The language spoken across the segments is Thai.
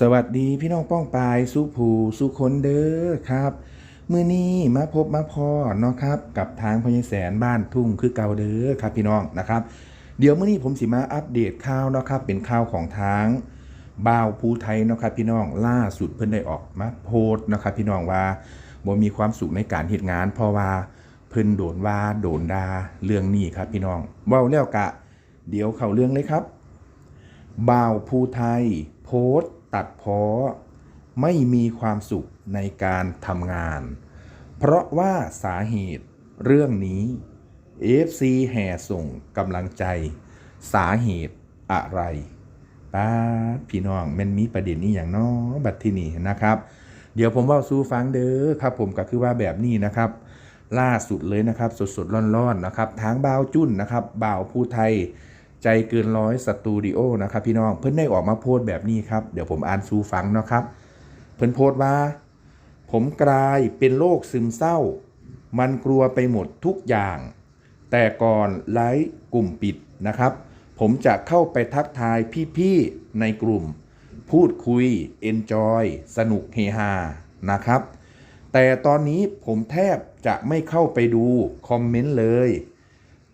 สวัสดีพี่น้องป้องปายสุภูสุคนเด้อครับ มือนี้มาพบมาพอเนาะครับ กับทางพญแสนบ้านทุ่งคือเก่าเด้อครับพี่น้องนะครับ เดี๋ยวมื้อนี้ผมสิมาอัปเดตข่าวเนาะครับ เป็นข่าวของทางบ่าวภูไทยเนาะครับพี่น้องล่าสุดเพิ่นได้ออกมาโพสต์เนาะครับพี่น้องว่าบ่มีความสุขในการเฮ็ดงาน เพราะว่าเพิ่นโดนว่าโดนด่าเรื่องนี้ครับพี่น้องเว้าแล้วกะ เดี๋ยวเข้าเรื่องเลยครับบ่าวภูไทยโพสต์ ตัดพ้อไม่มีความสุขในการทำงาน เพราะว่าสาเหตุเรื่องนี้ FC แห่ส่งกำลังใจ สาเหตุอะไรป้าพี่น้องมันมีประเด็นนี้อย่างน้อบัดที่นี่นะครับ เดี๋ยวผมเว่าสู้ฟังเด้อครับ ผมก็คือว่าแบบนี้นะครับ ล่าสุดเลยนะครับ สดๆร้อนๆนะครับทางบ่าวจุ้นนะครับบ่าวภูไทย ใจเกินร้อยสตูดิโอนะครับพี่น้องเพิ่นได้ออกมาโพสแบบนี้ครับ เดี๋ยวผมอ่านสู่ฟังนะครับ เพิ่นโพสว่า ผมกลายเป็นโรคซึมเศร้า มันกลัวไปหมดทุกอย่าง แต่ก่อนไลฟ์กลุ่มปิดนะครับ ผมจะเข้าไปทักทายพี่ๆในกลุ่ม พูดคุยเอนจอยสนุกเฮฮานะครับ แต่ตอนนี้ผมแทบจะไม่เข้าไปดูคอมเมนต์เลย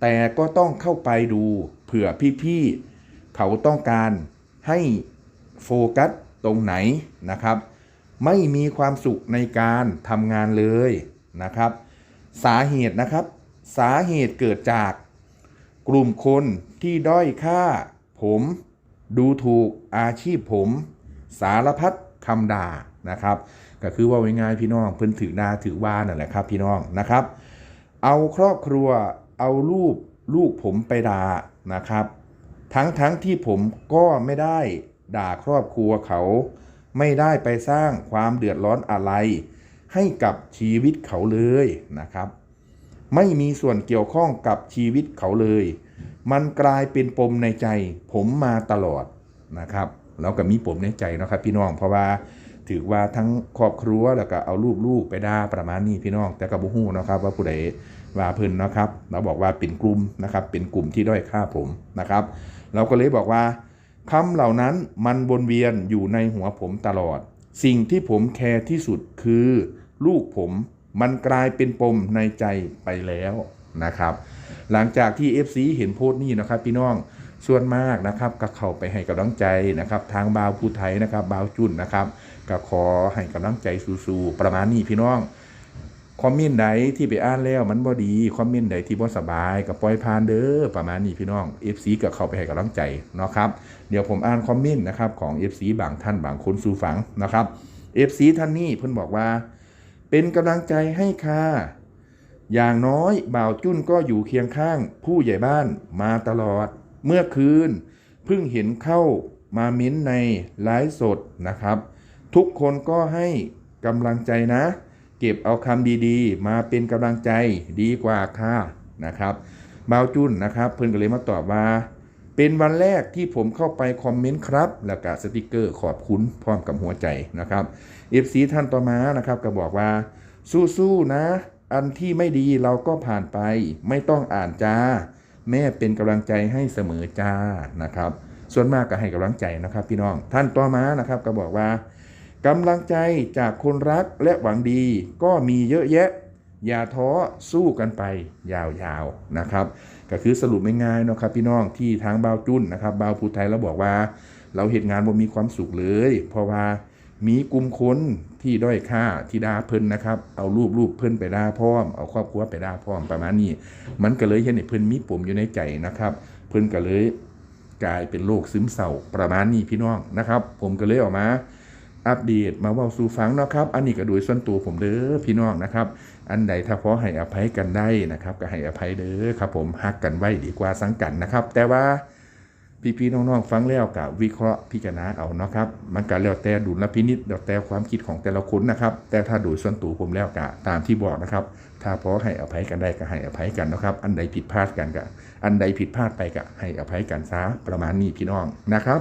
แต่ก็ต้องเข้าไปดู ผื่อพี่ๆเขาต้องการให้โฟกัสตรงไหนนะครับ ไม่มีความสุขในการทำงานเลยนะครับ สาเหตุนะครับ สาเหตุเกิดจากกลุ่มคนที่ด้อยค่า ผม ดูถูกอาชีพผม สารพัดคำด่านะครับ ก็คือว่าง่ายๆพี่น้องเพิ่นถือดาถือว่านั่นแหละครับพี่น้องนะครับ เอาครอบครัวเอารูปลูกผมไปด่า นะครับ ทั้งทั้งที่ผมก็ไม่ได้ด่าครอบครัวเขา ไม่ได้ไปสร้างความเดือดร้อนอะไร ให้กับชีวิตเขาเลยนะครับ ไม่มีส่วนเกี่ยวข้องกับชีวิตเขาเลย มันกลายเป็นปมในใจ ผมมาตลอดนะครับแล้วก็มีปมในใจนะครับ พี่น้องเพราะว่าถือว่าทั้งครอบครัวแล้วก็เอารูปลูกไปด่าประมาณนี้พี่น้อง แต่ก็บ่ฮู้เนะครับ ว่าผู้ใด ว่าเพิ่นนะครับ เราบอกว่าเป็นกลุ่มนะครับ เป็นกลุ่มที่ด้อยค่าผมนะครับ เราก็เลยบอกว่าคำเหล่านั้นมันวนเวียนอยู่ในหัวผมตลอด สิ่งที่ผมแคร์ที่สุดคือ ลูกผมมันกลายเป็นปมในใจไปแล้วนะครับ หลังจากที่ FC เห็นโพสต์นี้นะครับ พี่น้องส่วนมากนะครับก็เข้าไปให้กำลังใจนะครับ ทางบาวผู้ไทยนะครับบาวจุนนะครับก็ขอให้กำลังใจสู้ๆประมาณนี้พี่น้อง คอมเมนต์ใดที่ไปอ่านแล้วมันบ่ดีคอมเมนต์ใดที่บ่สบายก็ปล่อยผ่านเด้อประมาณนี้พี่น้อง FC ก็เข้าไปให้กำลังใจเนาะครับเดี๋ยวผมอ่านคอมเมนต์นะครับของ FC บางท่านบางคนสู่ฝังนะครับ FC ท่านนี้เพิ่นบอกว่า เป็นกำลังใจให้ค่ะอย่างน้อยบ่าวจุ้นก็อยู่เคียงข้าง ผู้ใหญ่บ้านมาตลอด เมื่อคืนเพิ่งเห็นเข้ามาเม้นในไลฟ์สดนะครับ ทุกคนก็ให้กำลังใจนะ เก็บเอาคำดีๆ มาเป็นกำลังใจดีกว่าค่ะนะครับบาวจุนนะครับ เพิ่นก็เลยมาตอบว่า เป็นวันแรกที่ผมเข้าไปคอมเมนต์ครับ แล้วก็สติกเกอร์ขอบคุณพร้อมกับหัวใจนะครับ FC ท่านต่อมานะครับก็บอกว่า สู้ๆนะ อันที่ไม่ดีเราก็ผ่านไป ไม่ต้องอ่านจ้า แม่เป็นกำลังใจให้เสมอจ้านะครับ ส่วนมากก็ให้กำลังใจนะครับ พี่น้องท่านต่อมานะครับก็บอกว่า กำลังใจจากคนรักและหวังดีก็มีเยอะแยะ อย่าท้อสู้กันไปยาวๆนะครับ ก็คือสรุปง่ายๆเนาะครับพี่น้องที่ทางบ่าวจุนนะครับบ่าวภูไทยเราบอกว่า เราเหตุงานบ่มีความสุขเลย เพราะว่ามีกลุ่มคนที่ด้อยค่าที่ด่าเพิ่นนะครับ เอารูปรูปเพิ่นไปด่าพร้อม เอาครอบครัวไปด่าพร้อมประมาณนี้ มันก็เลยเห็นให้เพิ่นมีปมอยู่ในใจนะครับ เพิ่นก็เลยกลายเป็นโรคซึมเศร้าประมาณนี้พี่น้องนะครับ ผมก็เลยออกมา อัปเดตมาว่าสู่ฟังเนาะครับ อันนี้ก็โดยส่วนตัวผมเด้อพี่น้องนะครับ อันใดถ้าพอให้อภัยกันได้นะครับ ก็ให้อภัยเด้อครับ ผมฮักกันไว้ดีกว่าสังกันนะครับ แต่ว่าพี่ๆน้องๆฟังแล้วกับวิเคราะห์พิจารณาเอาเนาะครับ มันก็แล้วแต่ดุลพินิจแล้วแต่ความคิดของแต่ละคนนะครับ แต่ถ้าโดยส่วนตัวผมแล้วกะตามที่บอกนะครับ ถ้าพอให้อภัยกันได้ก็ให้อภัยกันนะครับ อันใดผิดพลาดกันก็อันใดผิดพลาดไปก็ให้อภัยกันซะประมาณนี้พี่น้องนะครับ